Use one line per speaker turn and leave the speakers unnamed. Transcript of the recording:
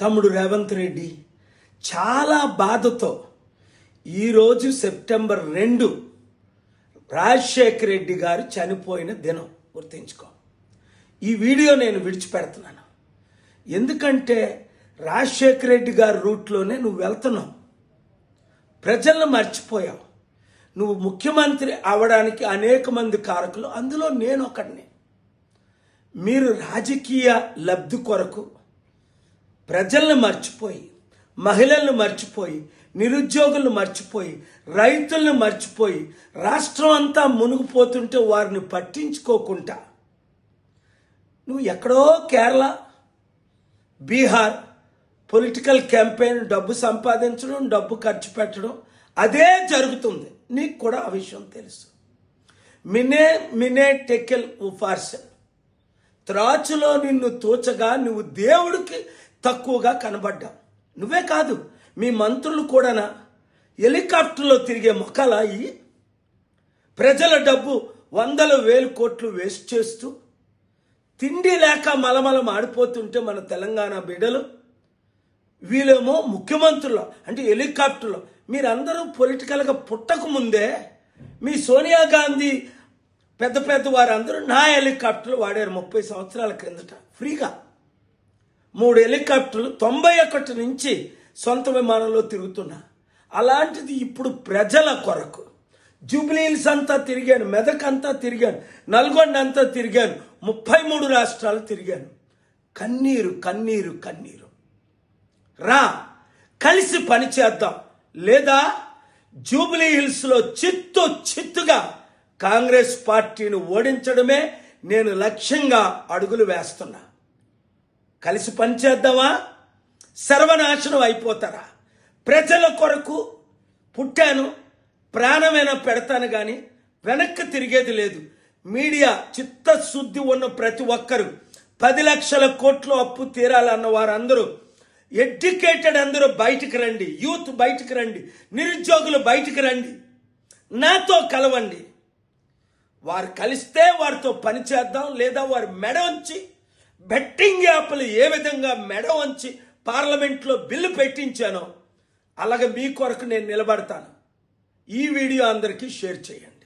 తమ్ముడు రేవంత్ రెడ్డి చాలా బాధతో ఈరోజు సెప్టెంబర్ రెండు రాజశేఖర్ రెడ్డి గారు చనిపోయిన దినం. గుర్తుంచుకో. ఈ వీడియో నేను విడిచిపెడుతున్నాను. ఎందుకంటే రాజశేఖర్ రెడ్డి గారి రూట్లోనే నువ్వు వెళ్తున్నావు. ప్రజలను మర్చిపోయావు. నువ్వు ముఖ్యమంత్రి అవడానికి అనేక మంది కారకులు అందులో నేను ఒకడిని. మీరు రాజకీయ లబ్ధి కొరకు ప్రజలను మర్చిపోయి మహిళలను మర్చిపోయి నిరుద్యోగులను మర్చిపోయి రైతులను మర్చిపోయి రాష్ట్రం అంతా మునిగిపోతుంటే వారిని పట్టించుకోకుండా నువ్వు ఎక్కడో కేరళ బీహార్ పొలిటికల్ క్యాంపెయిన్ డబ్బు సంపాదించడం డబ్బు ఖర్చు పెట్టడం అదే జరుగుతుంది. నీకు కూడా ఆ విషయం తెలుసు. మినే మినే టెకెల్ ఉఫార్సన్. త్రాచులో నిన్ను తోచగా నువ్వు దేవుడికి తక్కువగా కనబడ్డావు నువ్వే కాదు మీ మంత్రులు కూడానా? హెలికాప్టర్లో తిరిగే మొక్కలాయి ప్రజల డబ్బు వందల వేలు కోట్లు వేస్ట్ చేస్తూ తిండి లేక మలమల మాడిపోతుంటే మన తెలంగాణ బిడ్డలు వీళ్ళేమో ముఖ్యమంత్రులు అంటే హెలికాప్టర్లో. మీరందరూ పొలిటికల్గా పుట్టక ముందే మీ సోనియా గాంధీ పెద్ద పెద్ద వారందరూ నా హెలికాప్టర్లు వాడారు ముప్పై సంవత్సరాల క్రిందట. ఫ్రీగా. మూడు హెలికాప్టర్లు తొంభై ఒకటి నుంచి సొంత విమానంలో తిరుగుతున్నా. అలాంటిది ఇప్పుడు ప్రజల కొరకు. జూబ్లీహిల్స్ అంతా తిరిగాను మెదక్ అంతా తిరిగాను నల్గొండ అంతా తిరిగాను ముప్పై మూడు రాష్ట్రాలు తిరిగాను. కన్నీరు కన్నీరు కన్నీరు. రా కలిసి పని చేద్దాం. లేదా జూబ్లీ హిల్స్లో చిత్తు చిత్తుగా కాంగ్రెస్ పార్టీని ఓడించడమే నేను లక్ష్యంగా అడుగులు వేస్తున్నా. కలిసి పనిచేద్దామా సర్వనాశనం అయిపోతారా? ప్రజల కొరకు పుట్టాను ప్రాణమైనా పెడతాను కానీ వెనక్కి తిరిగేది లేదు. మీడియా చిత్తశుద్ధి ఉన్న ప్రతి ఒక్కరు పది లక్షల కోట్లు అప్పు తీరాలన్న వారందరూ ఎడ్యుకేటెడ్ అందరూ బయటికి రండి. యూత్ బయటికి రండి. నిరుద్యోగులు బయటికి రండి. నాతో కలవండి. వారు కలిస్తే వారితో పని చేద్దాం లేదా వారి మెడ వంచి బెట్టింగ్ యాప్లు ఏ విధంగా మెడ వంచి పార్లమెంట్లో బిల్లు పెట్టించానో అలాగే మీ కొరకు నేను నిలబడతాను. ఈ వీడియో అందరికీ షేర్ చేయండి.